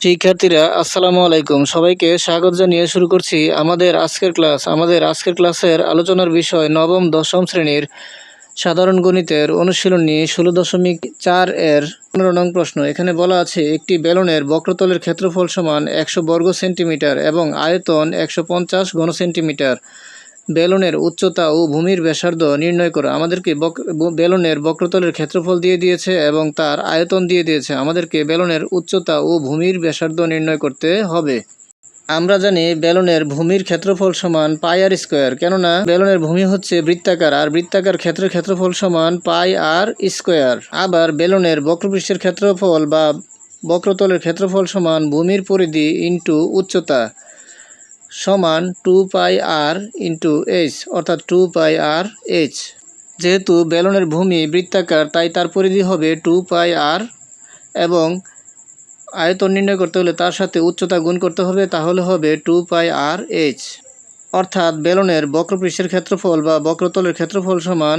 শিক্ষার্থীরা, আসসালামু আলাইকুম। সবাইকে স্বাগত জানিয়ে শুরু করছি আমাদের আজকের ক্লাস। আমাদের আজকের ক্লাসের আলোচনার বিষয় নবম, দশম শ্রেণির সাধারণ গণিতের অনুশীলনী ষোলো দশমিক চার এর পনেরো নং প্রশ্ন। এখানে বলা আছে, একটি বেলনের বক্রতলের ক্ষেত্রফল সমান একশো বর্গ সেন্টিমিটার এবং আয়তন একশো পঞ্চাশ ঘন সেন্টিমিটার বেলনের উচ্চতা ও ভূমির ব্যাসার্ধ নির্ণয় করো আমাদেরকে বেলনের বক্রতলের ক্ষেত্রফল দিয়ে দিয়েছে এবং তার আয়তন দিয়ে দিয়েছে। আমাদেরকে বেলনের উচ্চতা ও ভূমির ব্যাসার্ধ নির্ণয় করতে হবে। আমরা জানি বেলনের ভূমির ক্ষেত্রফল সমান পাই আর স্কোয়ার। কেননা বেলনের ভূমি হচ্ছে বৃত্তাকার আর বৃত্তাকার ক্ষেত্রের ক্ষেত্রফল সমান পাই আর স্কোয়ার। আবার বেলনের বক্রপৃষ্ঠের ক্ষেত্রফল বা বক্রতলের ক্ষেত্রফল সমান ভূমির পরিধি ইন্টু উচ্চতা। সমান two pi R into H অর্থাৎ টু পাই আর এইচ যেহেতু বেলনের ভূমি বৃত্তাকার, তাই তার পরিধি হবে টু পাই আর, এবং আয়তন নির্ণয় করতে হলে তার সাথে উচ্চতা গুণ করতে হবে, তাহলে হবে টু পাই আর এইচ অর্থাৎ বেলনের বক্রপৃষ্ঠের ক্ষেত্রফল বা বক্রতলের ক্ষেত্রফল সমান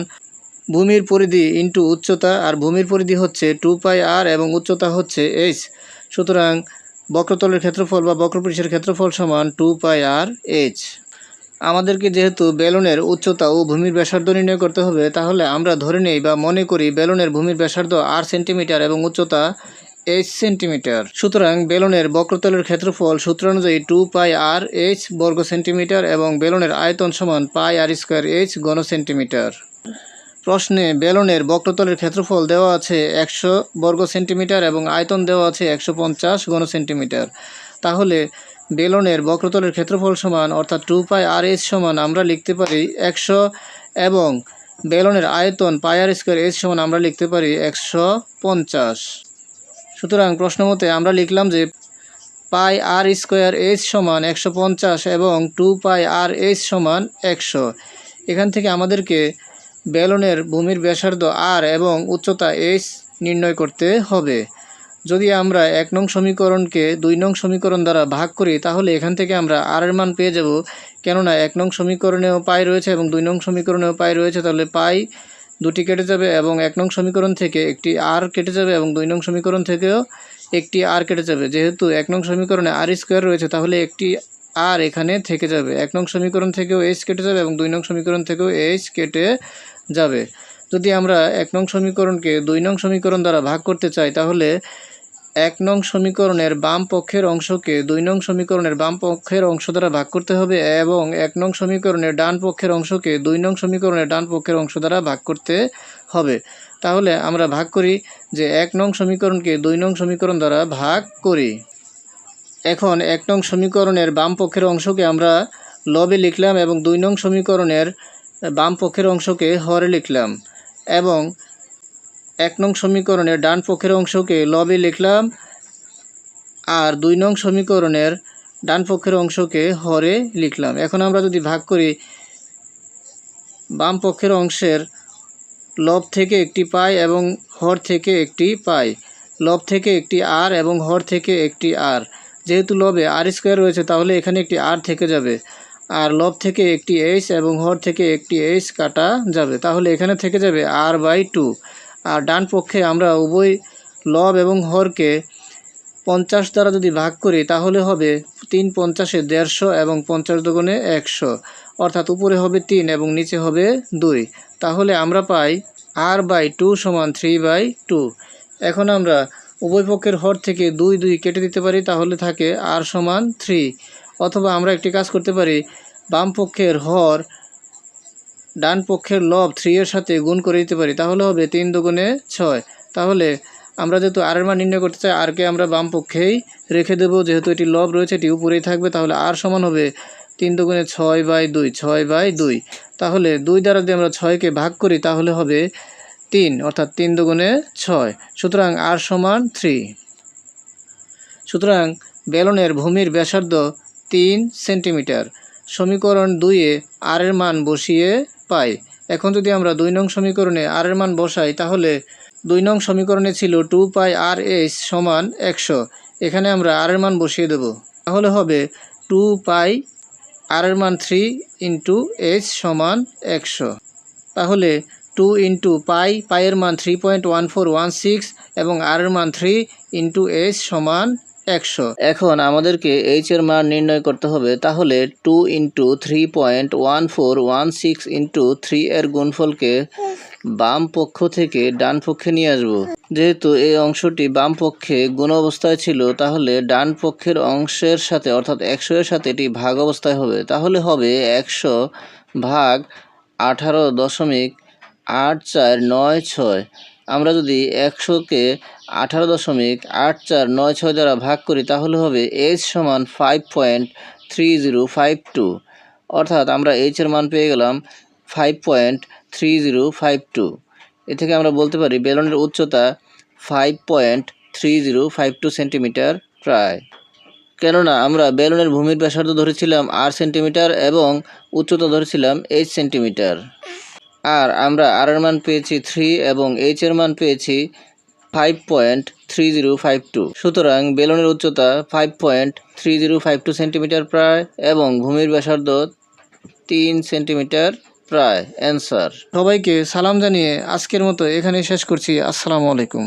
ভূমির পরিধি ইন্টু উচ্চতা, আর ভূমির পরিধি হচ্ছে টু পাই আর এবং উচ্চতা হচ্ছে এইচ সুতরাং বক্রতলের ক্ষেত্রফল বা বক্রপৃষ্ঠের ক্ষেত্রফল সমান টু পাই আর এইচ। আমাদেরকে যেহেতু বেলনের উচ্চতা ও ভূমির ব্যাসার্ধ নির্ণয় করতে হবে, তাহলে আমরা ধরে নেই বা মনে করি বেলনের ভূমির ব্যাসার্ধ আর সেন্টিমিটার এবং উচ্চতা এইচ সেন্টিমিটার। সুতরাং বেলনের বক্রতলের ক্ষেত্রফল সূত্র অনুযায়ী টু পাই আর এইচ বর্গ সেন্টিমিটার এবং বেলনের আয়তন সমান পাই আর স্কোয়ার এইচ ঘন সেন্টিমিটার। প্রশ্নে বেলনের বক্রতলের ক্ষেত্রফল দেওয়া আছে একশো বর্গ সেন্টিমিটার এবং আয়তন দেওয়া আছে একশো পঞ্চাশ ঘন সেন্টিমিটার। তাহলে বেলনের বক্রতলের ক্ষেত্রফল সমান অর্থাৎ টু পাই আর এইচ সমান আমরা লিখতে পারি একশো এবং বেলনের আয়তন পাই আর স্কোয়ার এইচ সমান আমরা লিখতে পারি একশো পঞ্চাশ। সুতরাং প্রশ্ন মতে আমরা লিখলাম যে পাই আর স্কোয়ার এইচ সমান একশো পঞ্চাশ এবং টু পাই আর এইচ সমান একশো। এখান থেকে আমাদেরকে বেলনের ভূমির ব্যাসার্ধ আর এবং উচ্চতা এইচ নির্ণয় করতে হবে। যদি আমরা এক নং সমীকরণকে দুই নং সমীকরণ দ্বারা ভাগ করি, তাহলে এখান থেকে আমরা আর এর মান পেয়ে যাব। কেননা এক নং সমীকরণেও পাই রয়েছে এবং দুই নং সমীকরণেও পাই রয়েছে, তাহলে পাই দুটি কেটে যাবে এবং এক নং সমীকরণ থেকে একটি আর কেটে যাবে এবং দুই নং সমীকরণ থেকেও একটি আর কেটে যাবে। যেহেতু এক নং সমীকরণে আর স্কোয়ার রয়েছে, তাহলে একটি আর এখানে থেকে যাবে। এক নং সমীকরণ থেকেও এইচ কেটে যাবে এবং দুই নং সমীকরণ থেকেও এইচ কেটে যাবে। যদি আমরা এক নং সমীকরণকে দুই নং সমীকরণ দ্বারা ভাগ করতে চাই, তাহলে এক নং সমীকরণের বাম পক্ষের অংশকে দুই নং সমীকরণের বাম পক্ষের অংশ দ্বারা ভাগ করতে হবে এবং এক নং সমীকরণের ডান পক্ষের অংশকে দুই নং সমীকরণের ডান পক্ষের অংশ দ্বারা ভাগ করতে হবে। তাহলে আমরা ভাগ করি যে এক নং সমীকরণকে দুই নং সমীকরণ দ্বারা ভাগ করি। এখন এক নং সমীকরণের বাম পক্ষের অংশকে আমরা লবে লিখলাম এবং দুই নং সমীকরণের বাম পক্ষের অংশকে হরে লিখলাম এবং এক নং সমীকরণের ডান পক্ষের অংশকে লবে লিখলাম আর দুই নং সমীকরণের ডান পক্ষের অংশকে হরে লিখলাম। এখন আমরা যদি ভাগ করি, বাম পক্ষের অংশের লব থেকে একটি পাই এবং হর থেকে একটি পাই। লব থেকে একটি আর এবং হর থেকে একটি আর। যেহেতু লবে আর স্কোয়ার রয়েছে, তাহলে এখানে একটি আর থেকে যাবে। আর লব থেকে একটি এইচ এবং হর থেকে একটি এইচ কাটা যাবে। তাহলে এখানে থেকে যাবে আর বাই টু আর ডান পক্ষে আমরা উভয় লব এবং হরকে পঞ্চাশ দ্বারা যদি ভাগ করি, তাহলে হবে তিন পঞ্চাশে দেড়শো এবং পঞ্চাশ দোকানে একশো। অর্থাৎ উপরে হবে তিন এবং নিচে হবে দুই। তাহলে আমরা পাই আর বাই টু সমান থ্রি বাই টু এখন আমরা উভয় পক্ষের হর থেকে দুই দুই কেটে দিতে পারি, তাহলে থাকে আর সমান থ্রি অথবা আমরা একটি কাজ করতে পারি, বাম পক্ষের হর ডান পক্ষের লব থ্রি এর সাথে গুণ করে দিতে পারি, তাহলে হবে তিন দুগুণে ছয়। তাহলে আমরা যেহেতু আর এর মান নির্ণয় করতে চাই আরকে আমরা বাম পক্ষেই রেখে দেবো, যেহেতু এটি লব রয়েছে, এটি উপরেই থাকবে, তাহলে আর সমান হবে তিন দুগুণে ছয় বাই দুই, ছয় বাই দুই। তাহলে দুই দ্বারা যদি আমরা ছয়কে ভাগ করি, তাহলে হবে তিন, অর্থাৎ তিন দুগুণে ছয়। সুতরাং আর সমান থ্রি। সুতরাং বেলনের ভূমির ব্যাসার্ধ তিন সেন্টিমিটার। সমীকরণ দুইয়ে আর এর মান বসিয়ে পাই। এখন যদি আমরা দুই নং সমীকরণে আর এর মান বসাই, তাহলে দুই নং সমীকরণে ছিল টু পাই আর এইচ সমান একশো। এখানে আমরা আর এর মান বসিয়ে দেব। তাহলে হবে টু পাই আর এর মান থ্রি ইন্টু এইচ সমান একশো। তাহলে টু ইন্টু পাই পাইয়ের মান three point one four one six এবং আর এর মান থ্রি ইন্টু এইচ সমান একশো। এখন আমাদেরকে এইচ এর মান নির্ণয় করতে হবে, তাহলে two into three point one four one six into three এর গুণফলকে বাম পক্ষ থেকে ডান পক্ষে নিয়ে আসব। যেহেতু এই অংশটি বাম পক্ষে গুণ অবস্থায় ছিল, তাহলে ডান পক্ষের অংশের সাথে, অর্থাৎ একশো এর সাথে এটি ভাগ অবস্থায় হবে। তাহলে হবে একশো ভাগ আঠারো দশমিক আট চার নয় ছয়। আমরা যদি একশোকে আঠারো দশমিক আট চার নয় ছয় দ্বারা ভাগ করি, তাহলে হবে এইচ সমান five point three zero five two অর্থাৎ আমরা এইচের মান পেয়ে গেলাম five point three zero five two এ থেকে আমরা বলতে পারি বেলুনের উচ্চতা five point three zero five two centimetre প্রায়। কেননা আমরা বেলুনের ভূমির ব্যাসার্ধ ধরেছিলাম আর সেন্টিমিটার এবং উচ্চতা ধরেছিলাম এইচ সেন্টিমিটার আর আমরা আর এর মান পেয়েছি থ্রি এবং এইচ এর মান পেয়েছি five point three zero five two সুতরাং বেলুনের উচ্চতা five point three zero five two centimetre প্রায় এবং ভূমির ব্যাসার্ধ তিন সেন্টিমিটার প্রায়। অ্যান্সার সবাইকে সালাম জানিয়ে আজকের মতো এখানেই শেষ করছি। আসসালামু আলাইকুম।